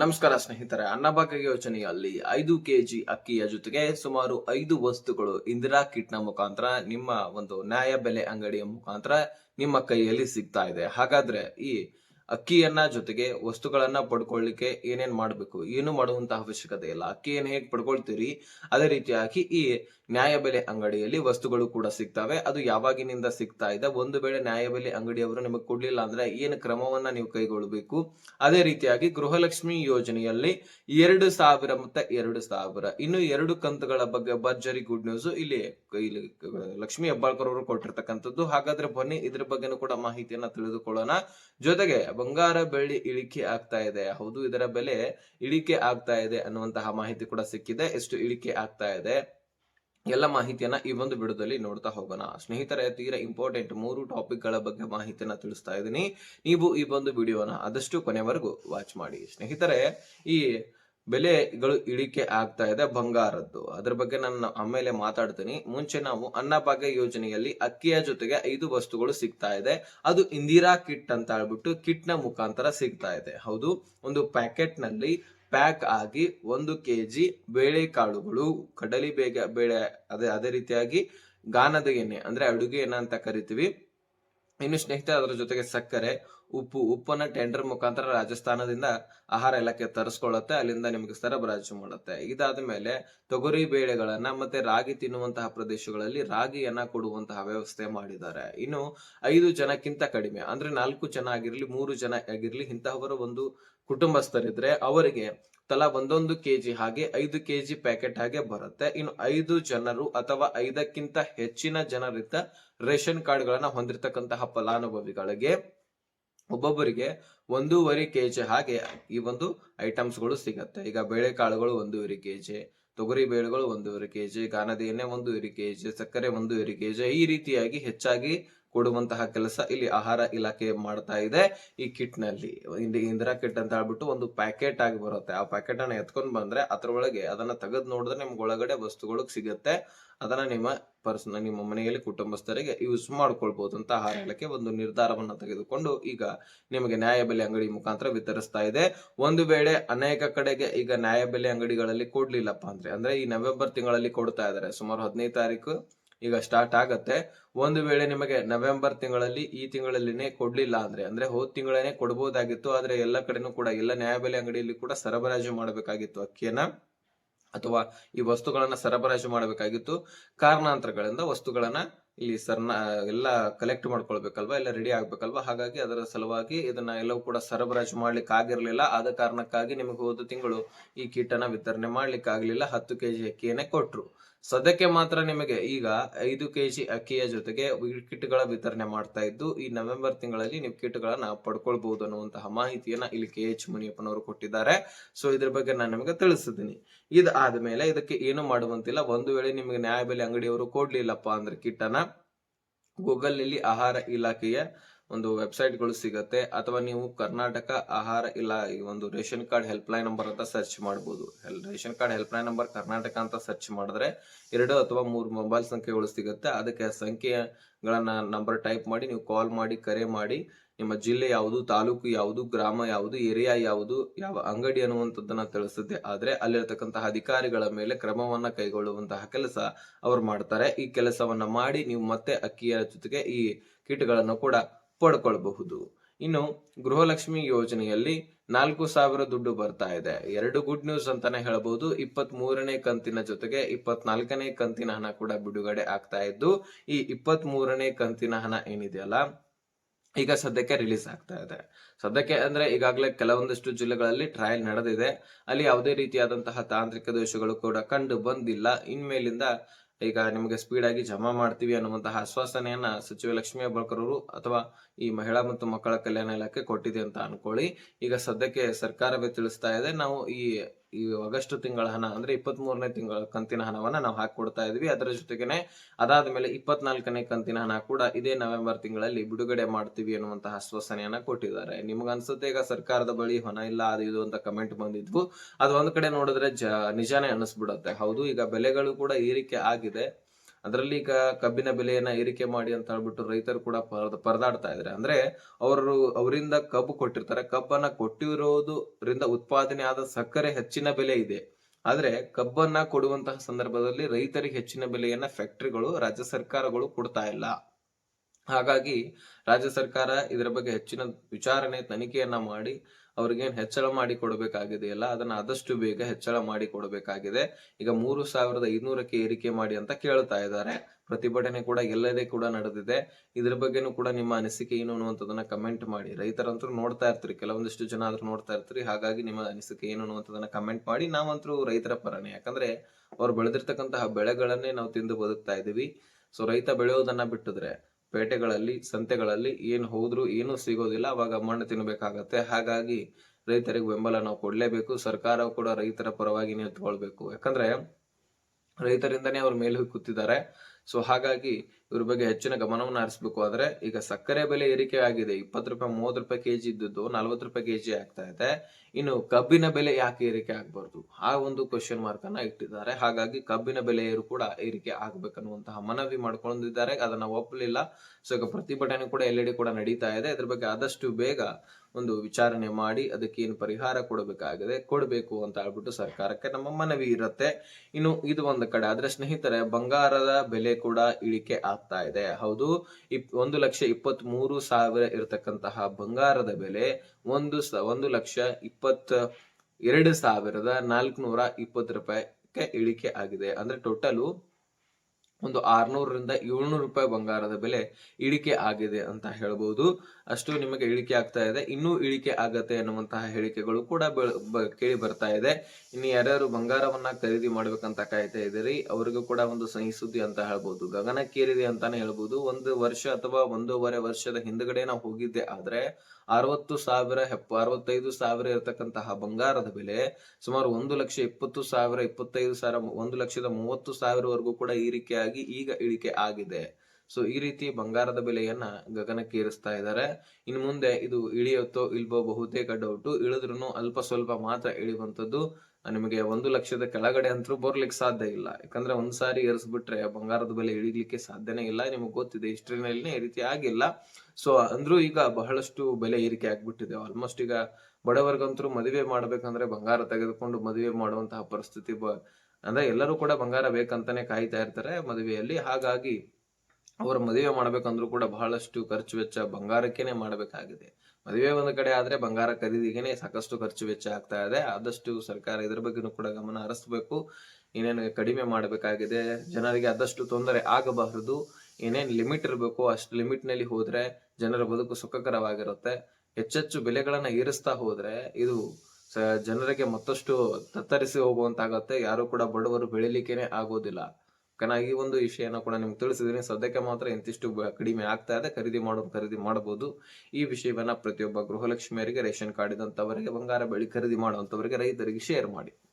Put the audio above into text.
ನಮಸ್ಕಾರ ಸ್ನೇಹಿತರೆ ಅನ್ನಭಾಗ್ಯ ಯೋಜನೆಯಲ್ಲಿ ಐದು ಕೆಜಿ ಅಕ್ಕಿಯ ಜೊತೆಗೆ ಸುಮಾರು ಐದು ವಸ್ತುಗಳು ಇಂದಿರಾ ಕಿಟ್ನ ಮುಖಾಂತರ, ನಿಮ್ಮ ಒಂದು ನ್ಯಾಯ ಬೆಲೆ ಅಂಗಡಿಯ ಮುಖಾಂತರ ನಿಮ್ಮ ಕೈಯಲ್ಲಿ ಸಿಗ್ತಾ ಇದೆ. ಹಾಗಾದ್ರೆ ಈ ಅಕ್ಕಿಯನ್ನ ಜೊತೆಗೆ ವಸ್ತುಗಳನ್ನ ಪಡ್ಕೊಳ್ಳಿಕ್ಕೆ ಏನೇನ್ ಮಾಡಬೇಕು? ಏನು ಮಾಡುವಂತ ಅವಶ್ಯಕತೆ ಇಲ್ಲ. ಅಕ್ಕಿಯನ್ನು ಹೇಗೆ ಪಡ್ಕೊಳ್ತೀರಿ? ಅದೇ ರೀತಿಯಾಗಿ ಈ ನ್ಯಾಯಬೆಲೆ ಅಂಗಡಿಯಲ್ಲಿ ವಸ್ತುಗಳು ಕೂಡ ಸಿಗ್ತವೆ. ಅದು ಯಾವಾಗಿನಿಂದ ಸಿಗ್ತಾ ಇದೆ? ಒಂದು ವೇಳೆ ನ್ಯಾಯಬೆಲೆ ಅಂಗಡಿಯವರು ನಿಮಗೆ ಕೊಡ್ಲಿಲ್ಲ ಅಂದ್ರೆ ಏನು ಕ್ರಮವನ್ನ ನೀವು ಕೈಗೊಳ್ಳಬೇಕು ಅದೇ ರೀತಿಯಾಗಿ ಗೃಹಲಕ್ಷ್ಮಿ ಯೋಜನೆಯಲ್ಲಿ ಎರಡು ಸಾವಿರ ಮತ್ತೆ ಎರಡು ಸಾವಿರ. ಇನ್ನು ಎರಡು ಕಂತುಗಳ ಬಗ್ಗೆ ಭರ್ಜರಿ ಗುಡ್ ನ್ಯೂಸ್ ಇಲ್ಲಿ ಇಲ್ಲಿ ಲಕ್ಷ್ಮಿ ಹೆಬ್ಬಾಳ್ಕರ್ ಅವರು ಕೊಟ್ಟಿರ್ತಕ್ಕಂಥದ್ದು. ಹಾಗಾದ್ರೆ ಬನ್ನಿ ಇದ್ರ ಬಗ್ಗೆನೂ ಕೂಡ ಮಾಹಿತಿಯನ್ನ ತಿಳಿದುಕೊಳ್ಳೋಣ. ಜೊತೆಗೆ ಬಂಗಾರ ಬೆಳ್ಳಿ ಇಳಿಕೆ ಆಗ್ತಾ ಇದೆ. ಹೌದು, ಇದರ ಬೆಲೆ ಇಳಿಕೆ ಆಗ್ತಾ ಇದೆ ಅನ್ನುವಂತಹ ಮಾಹಿತಿ ಕೂಡ ಸಿಕ್ಕಿದೆ. ಎಷ್ಟು ಇಳಿಕೆ ಆಗ್ತಾ ಇದೆ? ಎಲ್ಲ ಮಾಹಿತಿಯನ್ನ ಈ ಒಂದು ವಿಡಿಯೋದಲ್ಲಿ ನೋಡ್ತಾ ಹೋಗೋಣ. ಸ್ನೇಹಿತರೆ, ತೀರಾ ಇಂಪಾರ್ಟೆಂಟ್ ಮೂರು ಟಾಪಿಕ್ಗಳ ಬಗ್ಗೆ ಮಾಹಿತಿಯನ್ನ ತಿಳಿಸ್ತಾ ಇದ್ದೀನಿ. ನೀವು ಈ ಒಂದು ವಿಡಿಯೋನ ಆದಷ್ಟು ಕೊನೆವರೆಗೂ ವಾಚ್ ಮಾಡಿ. ಸ್ನೇಹಿತರೆ, ಈ ಬೆಲೆಗಳು ಇಳಿಕೆ ಆಗ್ತಾ ಇದೆ ಬಂಗಾರದ್ದು. ಅದ್ರ ಬಗ್ಗೆ ನಾನು ಆಮೇಲೆ ಮಾತಾಡ್ತೀನಿ. ಮುಂಚೆ ನಾವು ಅನ್ನಭಾಗ್ಯ ಯೋಜನೆಯಲ್ಲಿ ಅಕ್ಕಿಯ ಜೊತೆಗೆ ಐದು ವಸ್ತುಗಳು ಸಿಗ್ತಾ ಇದೆ. ಅದು ಇಂದಿರಾ ಕಿಟ್ ಅಂತ ಹೇಳ್ಬಿಟ್ಟು ಕಿಟ್ನ ಮುಖಾಂತರ ಸಿಗ್ತಾ ಇದೆ. ಹೌದು, ಒಂದು ಪ್ಯಾಕೆಟ್ನಲ್ಲಿ ಪ್ಯಾಕ್ ಆಗಿ ಒಂದು ಕೆಜಿ ಬೇಳೆಕಾಳುಗಳು, ಕಡಲಿ ಬೇಗ ಬೇಳೆ ಅದೇ ಅದೇ ರೀತಿಯಾಗಿ ಗಾನದ ಎಣ್ಣೆ ಅಂದ್ರೆ ಅಡುಗೆ ಎಣ್ಣೆ ಅಂತ ಕರಿತೀವಿ. ಇನ್ನು ಸ್ನೇಹಿತರೆ, ಅದರ ಜೊತೆಗೆ ಸಕ್ಕರೆ ಉಪ್ಪು, ಉಪ್ಪನ್ನ ಟೆಂಡರ್ ಮುಖಾಂತರ ರಾಜಸ್ಥಾನದಿಂದ ಆಹಾರ ಇಲಾಖೆ ತರಿಸ್ಕೊಳ್ಳುತ್ತೆ, ಅಲ್ಲಿಂದ ನಿಮಗೆ ಸರಬರಾಜು ಮಾಡುತ್ತೆ. ಇದಾದ ಮೇಲೆ ತೊಗರಿ ಬೇಳೆಗಳನ್ನ ಮತ್ತೆ ರಾಗಿ ತಿನ್ನುವಂತಹ ಪ್ರದೇಶಗಳಲ್ಲಿ ರಾಗಿಯನ್ನ ಕೊಡುವಂತಹ ವ್ಯವಸ್ಥೆ ಮಾಡಿದ್ದಾರೆ. ಇನ್ನು ಐದು ಜನಕ್ಕಿಂತ ಕಡಿಮೆ, ಅಂದ್ರೆ ನಾಲ್ಕು ಜನ ಆಗಿರ್ಲಿ, ಮೂರು ಜನ ಆಗಿರ್ಲಿ, ಇಂತಹವರ ಒಂದು ಕುಟುಂಬಸ್ಥರಿದ್ರೆ ಅವರಿಗೆ ತಲಾ ಒಂದೊಂದು ಕೆಜಿ ಹಾಗೆ ಐದು ಕೆಜಿ ಪ್ಯಾಕೆಟ್ ಹಾಗೆ ಬರುತ್ತೆ. ಇನ್ನು ಐದು ಜನರು ಅಥವಾ ಐದಕ್ಕಿಂತ ಹೆಚ್ಚಿನ ಜನರಿಂದ ರೇಷನ್ ಕಾರ್ಡ್ಗಳನ್ನ ಹೊಂದಿರತಕ್ಕಂತಹ ಫಲಾನುಭವಿಗಳಿಗೆ ಒಬ್ಬೊಬ್ಬರಿಗೆ ಒಂದೂವರೆ ಕೆ ಜಿ ಹಾಗೆ ಈ ಒಂದು ಐಟಮ್ಸ್ಗಳು ಸಿಗತ್ತೆ. ಈಗ ಬೇಳೆಕಾಳುಗಳು ಒಂದೂವರೆ ಕೆ ಜಿ ತೊಗರಿ ಬೇಳೆಗಳು ಒಂದೂವರೆ ಕೆ ಜಿ ಗಾನದ ಎಣ್ಣೆ ಒಂದೂವರೆ ಕೆಜಿ, ಸಕ್ಕರೆ ಒಂದೂವರೆ ಕೆಜಿ ಈ ರೀತಿಯಾಗಿ ಹೆಚ್ಚಾಗಿ ಕೊಡುವಂತಹ ಕೆಲಸ ಇಲ್ಲಿ ಆಹಾರ ಇಲಾಖೆ ಮಾಡ್ತಾ ಇದೆ. ಈ ಕಿಟ್ನಲ್ಲಿ ಇಂದಿ- ಇಂದಿರಾ ಕಿಟ್ ಅಂತ ಹೇಳ್ಬಿಟ್ಟು ಒಂದು ಪ್ಯಾಕೆಟ್ ಆಗಿ ಬರುತ್ತೆ. ಆ ಪ್ಯಾಕೆಟ್ ಅನ್ನ ಎತ್ಕೊಂಡ್ ಬಂದ್ರೆ ಅದ್ರೊಳಗೆ ಅದನ್ನ ತೆಗೆದ್ ನೋಡಿದ್ರೆ ನಿಮ್ಗೆ ಒಳಗಡೆ ವಸ್ತುಗಳು ಸಿಗುತ್ತೆ. ಅದನ್ನ ನಿಮ್ಮ ಪರ್ಸನ್ ನಿಮ್ಮ ಮನೆಯಲ್ಲಿ ಕುಟುಂಬಸ್ಥರಿಗೆ ಯೂಸ್ ಮಾಡ್ಕೊಳ್ಬಹುದು ಅಂತ ಆಹಾರ ಇಲಾಖೆ ಒಂದು ನಿರ್ಧಾರವನ್ನ ತೆಗೆದುಕೊಂಡು ಈಗ ನಿಮಗೆ ನ್ಯಾಯಬೆಲೆ ಅಂಗಡಿ ಮುಖಾಂತರ ವಿತರಿಸ್ತಾ ಇದೆ. ಒಂದು ವೇಳೆ ಅನೇಕ ಕಡೆಗೆ ಈಗ ನ್ಯಾಯಬೆಲೆ ಅಂಗಡಿಗಳಲ್ಲಿ ಕೊಡ್ಲಿಲ್ಲಪ್ಪ ಅಂದ್ರೆ ಅಂದ್ರೆ ಈ ನವೆಂಬರ್ ತಿಂಗಳಲ್ಲಿ ಕೊಡ್ತಾ ಇದಾರೆ ಸುಮಾರು ಹದಿನೈದು ತಾರೀಕು ಈಗ ಸ್ಟಾರ್ಟ್ ಆಗತ್ತೆ. ಒಂದು ವೇಳೆ ನಿಮಗೆ ನವೆಂಬರ್ ತಿಂಗಳಲ್ಲಿ ಈ ತಿಂಗಳಲ್ಲಿನೇ ಕೊಡ್ಲಿಲ್ಲ ಅಂದ್ರೆ ಅಂದ್ರೆ ಹೋದ್ ತಿಂಗಳೇ ಕೊಡಬಹುದಾಗಿತ್ತು ಆದ್ರೆ ಎಲ್ಲ ಕಡೆನೂ ಕೂಡ ಎಲ್ಲ ನ್ಯಾಯಬೆಲೆ ಅಂಗಡಿಯಲ್ಲಿ ಕೂಡ ಸರಬರಾಜು ಮಾಡಬೇಕಾಗಿತ್ತು ಅಕ್ಕಿಯನ್ನ, ಅಥವಾ ಈ ವಸ್ತುಗಳನ್ನ ಸರಬರಾಜು ಮಾಡಬೇಕಾಗಿತ್ತು. ಕಾರಣಾಂತರಗಳಿಂದ ವಸ್ತುಗಳನ್ನ ಇಲ್ಲಿ ಸರ್ನ, ಎಲ್ಲ ಕಲೆಕ್ಟ್ ಮಾಡ್ಕೊಳ್ಬೇಕಲ್ವಾ, ಎಲ್ಲ ರೆಡಿ ಆಗ್ಬೇಕಲ್ವಾ? ಹಾಗಾಗಿ ಅದರ ಸಲುವಾಗಿ ಇದನ್ನ ಎಲ್ಲವೂ ಕೂಡ ಸರಬರಾಜು ಮಾಡ್ಲಿಕ್ಕೆ ಆಗಿರ್ಲಿಲ್ಲ. ಆದ ಕಾರಣಕ್ಕಾಗಿ ನಿಮಗೆ ಹೋದ ತಿಂಗಳು ಈ ಕೀಟನ ವಿತರಣೆ ಮಾಡ್ಲಿಕ್ಕೆ ಆಗ್ಲಿಲ್ಲ. ಹತ್ತು ಕೆಜಿ ಅಕ್ಕಿಯನ್ನೇ ಕೊಟ್ರು. ಸದ್ಯಕ್ಕೆ ಮಾತ್ರ ನಿಮಗೆ ಈಗ ಐದು ಕೆಜಿ ಅಕ್ಕಿಯ ಜೊತೆಗೆ ಕಿಟ್ಗಳ ವಿತರಣೆ ಮಾಡ್ತಾ ಇದ್ದು, ಈ ನವೆಂಬರ್ ತಿಂಗಳಲ್ಲಿ ನೀವು ಕಿಟ್ಗಳನ್ನ ಪಡ್ಕೊಳ್ಬಹುದು ಅನ್ನುವಂತಹ ಮಾಹಿತಿಯನ್ನ ಇಲ್ಲಿ ಕೆ ಎಚ್ ಮುನಿಯಪ್ಪನವರು ಕೊಟ್ಟಿದ್ದಾರೆ. ಸೊ ಇದ್ರ ಬಗ್ಗೆ ನಾನು ನಿಮಗೆ ತಿಳಿಸಿದ್ದೀನಿ. ಇದಾದ ಮೇಲೆ ಇದಕ್ಕೆ ಏನು ಮಾಡುವಂತಿಲ್ಲ. ಒಂದು ವೇಳೆ ನಿಮಗೆ ನ್ಯಾಯಬೆಲೆ ಅಂಗಡಿಯವರು ಕೊಡ್ಲಿಲ್ಲಪ್ಪ ಅಂದ್ರೆ ಕಿಟ್ಟನ್ನ ಗೂಗಲ್ನಲ್ಲಿ ಆಹಾರ ಇಲಾಖೆಯ ಒಂದು ವೆಬ್ಸೈಟ್ಗಳು ಸಿಗತ್ತೆ, ಅಥವಾ ನೀವು ಕರ್ನಾಟಕ ಆಹಾರ ಇಲ್ಲ, ಈ ಒಂದು ration card helpline number ಅಂತ ಸರ್ಚ್ ಮಾಡಬಹುದು ration card helpline number Karnataka ಅಂತ ಸರ್ಚ್ ಮಾಡಿದ್ರೆ ಎರಡು ಅಥವಾ ಮೂರು ಮೊಬೈಲ್ ಸಂಖ್ಯೆಗಳು ಸಿಗುತ್ತೆ. ಅದಕ್ಕೆ ಸಂಖ್ಯೆಗಳನ್ನ ನಂಬರ್ ಟೈಪ್ ಮಾಡಿ, ನೀವು ಕಾಲ್ ಮಾಡಿ, ಕರೆ ಮಾಡಿ, ನಿಮ್ಮ ಜಿಲ್ಲೆ ಯಾವುದು, ತಾಲೂಕು ಯಾವುದು, ಗ್ರಾಮ ಯಾವುದು ಏರಿಯಾ ಯಾವುದು, ಯಾವ ಅಂಗಡಿ ಅನ್ನುವಂಥದ್ದನ್ನ ತಿಳಿಸುತ್ತೆ. ಆದ್ರೆ ಅಲ್ಲಿರ್ತಕ್ಕಂತಹ ಅಧಿಕಾರಿಗಳ ಮೇಲೆ ಕ್ರಮವನ್ನ ಕೈಗೊಳ್ಳುವಂತಹ ಕೆಲಸ ಅವರು ಮಾಡ್ತಾರೆ. ಈ ಕೆಲಸವನ್ನ ಮಾಡಿ, ನೀವು ಮತ್ತೆ ಅಕ್ಕಿಯ ಜೊತೆಗೆ ಈ ಕಿಟ್ಗಳನ್ನು ಕೂಡ ಪಡ್ಕೊಳ್ಬಹುದು ಇನ್ನು ಗೃಹಲಕ್ಷ್ಮಿ ಯೋಜನೆಯಲ್ಲಿ ನಾಲ್ಕು ಸಾವಿರ ದುಡ್ಡು ಬರ್ತಾ ಇದೆ. ಎರಡು ಗುಡ್ ನ್ಯೂಸ್ ಅಂತಾನೆ ಹೇಳಬಹುದು ಇಪ್ಪತ್ತ್ ಮೂರನೇ ಕಂತಿನ ಜೊತೆಗೆ ಇಪ್ಪತ್ನಾಲ್ಕನೇ ಕಂತಿನ ಹಣ ಕೂಡ ಬಿಡುಗಡೆ ಆಗ್ತಾ ಇದ್ದು, ಈ ಇಪ್ಪತ್ತ್ ಮೂರನೇ ಕಂತಿನ ಹಣ ಏನಿದೆಯಲ್ಲ, ಈಗ ಸದ್ಯಕ್ಕೆ ರಿಲೀಸ್ ಆಗ್ತಾ ಇದೆ. ಸದ್ಯಕ್ಕೆ ಅಂದ್ರೆ ಈಗಾಗಲೇ ಕೆಲವೊಂದಷ್ಟು ಜಿಲ್ಲೆಗಳಲ್ಲಿ ಟ್ರಯಲ್ ನಡೆದಿದೆ. ಅಲ್ಲಿ ಯಾವುದೇ ರೀತಿಯಾದಂತಹ ತಾಂತ್ರಿಕ ದೋಷಗಳು ಕೂಡ ಕಂಡು ಬಂದಿಲ್ಲ. ಇನ್ಮೇಲಿಂದ ಈಗ ನಿಮಗೆ ಸ್ಪೀಡ್ ಆಗಿ ಜಮಾ ಮಾಡ್ತೀವಿ ಅನ್ನುವಂತಹ ಆಶ್ವಾಸನೆಯನ್ನ ಸಚಿವ ಲಕ್ಷ್ಮೀ ಹೆಬ್ಬಾಳ್ಕರ್ ಅವರು ಅಥವಾ ಈ ಮಹಿಳಾ ಮತ್ತು ಮಕ್ಕಳ ಕಲ್ಯಾಣ ಇಲಾಖೆ ಕೊಟ್ಟಿದೆ ಅಂತ ಅನ್ಕೊಳ್ಳಿ. ಈಗ ಸದ್ಯಕ್ಕೆ ಸರ್ಕಾರವೇ ತಿಳಿಸ್ತಾ ಇದೆ. ನಾವು ಈ ಈ ಆಗಸ್ಟ್ ತಿಂಗಳ ಹಣ, ಅಂದ್ರೆ ಇಪ್ಪತ್ತ್ ಮೂರನೇ ತಿಂಗಳ ಕಂತಿನ ಹಣವನ್ನ ನಾವು ಹಾಕೊಡ್ತಾ ಇದ್ವಿ. ಅದರ ಅದಾದ ಮೇಲೆ ಇಪ್ಪತ್ನಾಲ್ಕನೇ ಕಂತಿನ ಹಣ ಕೂಡ ಇದೇ ನವೆಂಬರ್ ತಿಂಗಳಲ್ಲಿ ಬಿಡುಗಡೆ ಮಾಡ್ತೀವಿ ಅನ್ನುವಂತಹ ಆಶ್ವಾಸನೆಯನ್ನ ಕೊಟ್ಟಿದ್ದಾರೆ. ನಿಮ್ಗೆ ಅನ್ಸುತ್ತೆ ಈಗ ಸರ್ಕಾರದ ಬಳಿ ಹಣ ಇಲ್ಲ, ಅದು ಇದು ಅಂತ ಕಮೆಂಟ್ ಬಂದಿದ್ವು. ಅದು ಒಂದ್ ಕಡೆ ನೋಡಿದ್ರೆ ಜ, ನಿಜಾನೇ ಅನಿಸ್ಬಿಡುತ್ತೆ ಹೌದು, ಈಗ ಬೆಲೆಗಳು ಕೂಡ ಏರಿಕೆ ಆಗಿದೆ. ಅದರಲ್ಲಿ ಈಗ ಕಬ್ಬಿನ ಬೆಲೆಯನ್ನ ಏರಿಕೆ ಮಾಡಿ ಅಂತ ಹೇಳ್ಬಿಟ್ಟು ರೈತರು ಕೂಡ ಪರದ ಪರದಾಡ್ತಾ ಇದ್ದಾರೆ ಅಂದ್ರೆ ಅವರು, ಅವರಿಂದ ಕಬ್ಬು ಕೊಟ್ಟಿರ್ತಾರೆ. ಕಬ್ಬನ್ನ ಕೊಟ್ಟಿರೋದ್ರಿಂದ ಉತ್ಪಾದನೆ ಆದ ಸಕ್ಕರೆ ಹೆಚ್ಚಿನ ಬೆಲೆ ಇದೆ. ಆದ್ರೆ ಕಬ್ಬನ್ನ ಕೊಡುವಂತಹ ಸಂದರ್ಭದಲ್ಲಿ ರೈತರಿಗೆ ಹೆಚ್ಚಿನ ಬೆಲೆಯನ್ನ ಫ್ಯಾಕ್ಟರಿಗಳು ರಾಜ್ಯ ಸರ್ಕಾರಗಳು ಕೊಡ್ತಾ ಇಲ್ಲ. ಹಾಗಾಗಿ ರಾಜ್ಯ ಸರ್ಕಾರ ಇದರ ಬಗ್ಗೆ ಹೆಚ್ಚಿನ ವಿಚಾರಣೆ, ತನಿಖೆಯನ್ನ ಮಾಡಿ ಅವ್ರಿಗೇನು ಹೆಚ್ಚಳ ಮಾಡಿ ಕೊಡಬೇಕಾಗಿದೆಯಲ್ಲ, ಅದನ್ನ ಆದಷ್ಟು ಬೇಗ ಹೆಚ್ಚಳ ಮಾಡಿ ಕೊಡಬೇಕಾಗಿದೆ. ಈಗ ಮೂರು ಸಾವಿರದ ಐನೂರಕ್ಕೆ ಏರಿಕೆ ಮಾಡಿ ಅಂತ ಕೇಳ್ತಾ ಇದ್ದಾರೆ. ಪ್ರತಿಭಟನೆ ಕೂಡ ಎಲ್ಲದೆ ಕೂಡ ನಡೆದಿದೆ. ಇದ್ರ ಬಗ್ಗೆನೂ ಕೂಡ ನಿಮ್ಮ ಅನಿಸಿಕೆ ಏನು ಅನ್ನುವಂಥದ್ದನ್ನ ಕಮೆಂಟ್ ಮಾಡಿ. ರೈತರಂತೂ ನೋಡ್ತಾ ಇರ್ತೀರಿ, ಕೆಲವೊಂದಿಷ್ಟು ಜನ ಆದ್ರೂ ನೋಡ್ತಾ ಇರ್ತೀರಿ. ಹಾಗಾಗಿ ನಿಮ್ಮ ಅನಿಸಿಕೆ ಏನು ಅನ್ನುವಂಥದ್ದನ್ನ ಕಮೆಂಟ್ ಮಾಡಿ. ನಾವಂತರೂ ರೈತರ ಪರನೇ. ಯಾಕಂದ್ರೆ ಅವ್ರು ಬೆಳೆದಿರ್ತಕ್ಕಂತಹ ಬೆಳೆಗಳನ್ನೇ ನಾವು ತಿಂದು ಬದುಕ್ತಾ ಇದೀವಿ. ಸೊ ರೈತ ಬೆಳೆಯೋದನ್ನ ಬಿಟ್ಟಿದ್ರೆ ಪೇಟೆಗಳಲ್ಲಿ, ಸಂತೆಗಳಲ್ಲಿ ಏನು ಹೋದ್ರೂ ಏನು ಸಿಗೋದಿಲ್ಲ, ಅವಾಗ ಮಣ್ಣು ತಿನ್ನಬೇಕಾಗತ್ತೆ ಹಾಗಾಗಿ ರೈತರಿಗೆ ಬೆಂಬಲ ನಾವು ಕೊಡಲೇಬೇಕು, ಸರ್ಕಾರ ಕೂಡ ರೈತರ ಪರವಾಗಿ ನಿಂತ್ಕೊಳ್ಬೇಕು. ಯಾಕಂದ್ರೆ ರೈತರಿಂದನೇ ಅವ್ರ ಮೇಲೆ ಹೋಗಿ ಕೂತಿದ್ದಾರೆ. ಸೊ ಹಾಗಾಗಿ ಇವ್ರ ಬಗ್ಗೆ ಹೆಚ್ಚಿನ ಗಮನವನ್ನು ಹರಿಸಬೇಕು. ಆದ್ರೆ ಈಗ ಸಕ್ಕರೆ ಬೆಲೆ ಏರಿಕೆ ಆಗಿದೆ. ಇಪ್ಪತ್ತು ರೂಪಾಯಿ, ಮೂವತ್ತು ರೂಪಾಯಿ ಕೆಜಿ ಇದ್ದದ್ದು ನಲ್ವತ್ತು ರೂಪಾಯಿ ಕೆಜಿ ಆಗ್ತಾ ಇದೆ. ಇನ್ನು ಕಬ್ಬಿನ ಬೆಲೆ ಯಾಕೆ ಏರಿಕೆ ಆಗ್ಬಾರ್ದು? ಆ ಒಂದು ಕ್ವಶನ್ ಮಾರ್ಕ್ ಅನ್ನ ಇಟ್ಟಿದ್ದಾರೆ. ಹಾಗಾಗಿ ಕಬ್ಬಿನ ಬೆಲೆಯರು ಕೂಡ ಏರಿಕೆ ಆಗ್ಬೇಕನ್ನುವಂತಹ ಮನವಿ ಮಾಡ್ಕೊಂಡಿದ್ದಾರೆ. ಅದನ್ನ ಒಪ್ಪಲಿಲ್ಲ. ಸೊ ಈಗ ಪ್ರತಿಭಟನೆ ಕೂಡ ಎಲ್ಲೆಡೆ ಕೂಡ ನಡೀತಾ ಇದೆ. ಇದ್ರ ಬಗ್ಗೆ ಆದಷ್ಟು ಬೇಗ ಒಂದು ವಿಚಾರಣೆ ಮಾಡಿ ಅದಕ್ಕೆ ಏನು ಪರಿಹಾರ ಕೊಡಬೇಕಾಗಿದೆ, ಕೊಡಬೇಕು ಅಂತ ಹೇಳ್ಬಿಟ್ಟು ಸರ್ಕಾರಕ್ಕೆ ನಮ್ಮ ಮನವಿ ಇರುತ್ತೆ. ಇನ್ನು ಇದು ಒಂದು ಕಡೆ, ಆದ್ರೆ ಸ್ನೇಹಿತರೆ, ಬಂಗಾರದ ಬೆಲೆ ಕೂಡ ಇಳಿಕೆ ಆಗ್ತಾ ಇದೆ. ಹೌದು, ಇಪ್, ಒಂದು ಲಕ್ಷ ಇಪ್ಪತ್ತ್ ಮೂರು ಸಾವಿರ ಇರತಕ್ಕಂತಹ ಬಂಗಾರದ ಬೆಲೆ ಒಂದು ಒಂದು ಲಕ್ಷ ಇಪ್ಪತ್ತ ಎರಡು ಸಾವಿರದ ನಾಲ್ಕುನೂರ ಇಪ್ಪತ್ತು ರೂಪಾಯಿಗೆ ಇಳಿಕೆ ಆಗಿದೆ. ಅಂದ್ರೆ ಟೋಟಲು ಒಂದು ಆರ್ನೂರರಿಂದ ಏಳ್ನೂರು ರೂಪಾಯಿ ಬಂಗಾರದ ಬೆಲೆ ಇಳಿಕೆ ಆಗಿದೆ ಅಂತ ಹೇಳ್ಬೋದು. ಅಷ್ಟು ನಿಮಗೆ ಇಳಿಕೆ ಆಗ್ತಾ ಇದೆ. ಇನ್ನೂ ಇಳಿಕೆ ಆಗತ್ತೆ ಎನ್ನುವಂತಹ ಹೇಳಿಕೆಗಳು ಕೂಡ ಕೇಳಿ ಬರ್ತಾ ಇದೆ. ಇನ್ನು ಯಾರ್ಯಾರು ಬಂಗಾರವನ್ನ ಖರೀದಿ ಮಾಡ್ಬೇಕಂತ ಕಾಯ್ತಾ ಇದ್ದೀರಿ, ಅವರಿಗೂ ಕೂಡ ಒಂದು ಸಹಿ ಸುದ್ದಿ ಅಂತ ಹೇಳ್ಬೋದು. ಗಗನಕ್ಕೇರಿದೆ ಅಂತಾನೆ ಹೇಳ್ಬೋದು. ಒಂದು ವರ್ಷ ಅಥವಾ ಒಂದೂವರೆ ವರ್ಷದ ಹಿಂದ್ಗಡೆ ನಾವು ಹೋಗಿದ್ದೆ ಆದ್ರೆ ಅರವತ್ತು ಸಾವಿರ ಅರವತ್ತೈದು ಸಾವಿರ ಇರತಕ್ಕಂತಹ ಬಂಗಾರದ ಬೆಲೆ ಸುಮಾರು ಒಂದು ಲಕ್ಷ ಇಪ್ಪತ್ತು ಸಾವಿರ ಇಪ್ಪತ್ತೈದು ಸಾವಿರ, ಒಂದು ಲಕ್ಷದ ಮೂವತ್ತು ಸಾವಿರವರೆಗೂ ಕೂಡ ಏರಿಕೆಯಾಗಿ ಈಗ ಇಳಿಕೆ ಆಗಿದೆ. ಸೊ ಈ ರೀತಿ ಬಂಗಾರದ ಬೆಲೆಯನ್ನ ಗಗನಕ್ಕೆ ಏರಿಸ್ತಾ ಇದ್ದಾರೆ. ಇನ್ನು ಮುಂದೆ ಇದು ಇಳಿಯುತ್ತೋ ಇಲ್ವೋ ಬಹುತೇಕ ಡೌಟು ಇಳಿದ್ರು ಅಲ್ಪ ಸ್ವಲ್ಪ ಮಾತ್ರ ಇಳಿಯುವಂಥದ್ದು ನಿಮಗೆ ಒಂದು ಲಕ್ಷದ ಕೆಳಗಡೆ ಅಂತೂ ಬರ್ಲಿಕ್ಕೆ ಸಾಧ್ಯ ಇಲ್ಲ. ಯಾಕಂದ್ರೆ ಒಂದ್ ಸಾರಿ ಏರಿಸ್ಬಿಟ್ರೆ ಬಂಗಾರದ ಬೆಲೆ ಇಳಿಲಿಕ್ಕೆ ಸಾಧ್ಯನೇ ಇಲ್ಲ. ನಿಮಗೆ ಗೊತ್ತಿದೆ ಹಿಸ್ಟ್ರಿನಲ್ಲಿ ಈ ರೀತಿ ಆಗಿಲ್ಲ. ಸೊ ಅಂದ್ರೂ ಈಗ ಬಹಳಷ್ಟು ಬೆಲೆ ಏರಿಕೆ ಆಗ್ಬಿಟ್ಟಿದೆ. ಆಲ್ಮೋಸ್ಟ್ ಈಗ ಬಡವರ್ಗಂತೂ ಮದುವೆ ಮಾಡ್ಬೇಕಂದ್ರೆ ಬಂಗಾರ ತೆಗೆದುಕೊಂಡು ಮದುವೆ ಮಾಡುವಂತಹ ಪರಿಸ್ಥಿತಿ ಬ ಅಂದ್ರೆ ಎಲ್ಲರೂ ಕೂಡ ಬಂಗಾರ ಬೇಕಂತಾನೆ ಕಾಯ್ತಾ ಇರ್ತಾರೆ ಮದುವೆಯಲ್ಲಿ. ಹಾಗಾಗಿ ಅವರ ಮದುವೆ ಮಾಡ್ಬೇಕಂದ್ರೂ ಕೂಡ ಬಹಳಷ್ಟು ಖರ್ಚು ವೆಚ್ಚ ಬಂಗಾರಕ್ಕೇನೆ ಮಾಡಬೇಕಾಗಿದೆ. ಮದುವೆ ಒಂದು ಕಡೆ ಆದ್ರೆ ಬಂಗಾರ ಖರೀದಿಗೆನೆ ಸಾಕಷ್ಟು ಖರ್ಚು ವೆಚ್ಚ ಆಗ್ತಾ ಇದೆ. ಆದಷ್ಟು ಸರ್ಕಾರ ಇದ್ರ ಬಗ್ಗೆನೂ ಕೂಡ ಗಮನ ಹರಿಸಬೇಕು. ಏನೇನು ಕಡಿಮೆ ಮಾಡಬೇಕಾಗಿದೆ, ಜನರಿಗೆ ಆದಷ್ಟು ತೊಂದರೆ ಆಗಬಾರದು. ಏನೇನು ಲಿಮಿಟ್ ಇರಬೇಕು, ಅಷ್ಟು ಲಿಮಿಟ್ನಲ್ಲಿ ಹೋದ್ರೆ ಜನರ ಬದುಕು ಸುಖಕರವಾಗಿರುತ್ತೆ. ಹೆಚ್ಚೆಚ್ಚು ಬೆಲೆಗಳನ್ನ ಏರಿಸ್ತಾ ಹೋದ್ರೆ ಇದು ಜನರಿಗೆ ಮತ್ತಷ್ಟು ತತ್ತರಿಸಿ ಹೋಗುವಂತಾಗತ್ತೆ. ಯಾರು ಕೂಡ ಬಡವರು ಬೆಳಿಲಿಕ್ಕೇನೆ ಆಗೋದಿಲ್ಲ. ಈ ಒಂದು ವಿಷಯನ ಕೂಡ ನಿಮ್ಗೆ ತಿಳಿಸಿದ್ರೆ ಸದ್ಯಕ್ಕೆ ಮಾತ್ರ ಇಂತಿಷ್ಟು ಕಡಿಮೆ ಆಗ್ತಾ ಇದೆ. ಖರೀದಿ ಮಾಡೋದು ಖರೀದಿ ಮಾಡಬಹುದು. ಈ ವಿಷಯವನ್ನ ಪ್ರತಿಯೊಬ್ಬ ಗೃಹಲಕ್ಷ್ಮಿಯರಿಗೆ ರೇಷನ್ ಕಾರ್ಡ್ ಇದಂತವರಿಗೆ ಬಂಗಾರ ಬೆಳಿ ಖರೀದಿ ಮಾಡುವಂತವರಿಗೆ ರೈತರಿಗೆ ಶೇರ್ ಮಾಡಿ.